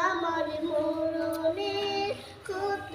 আমার মরণে কত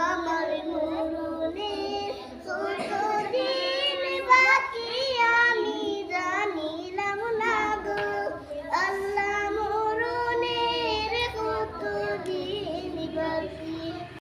me.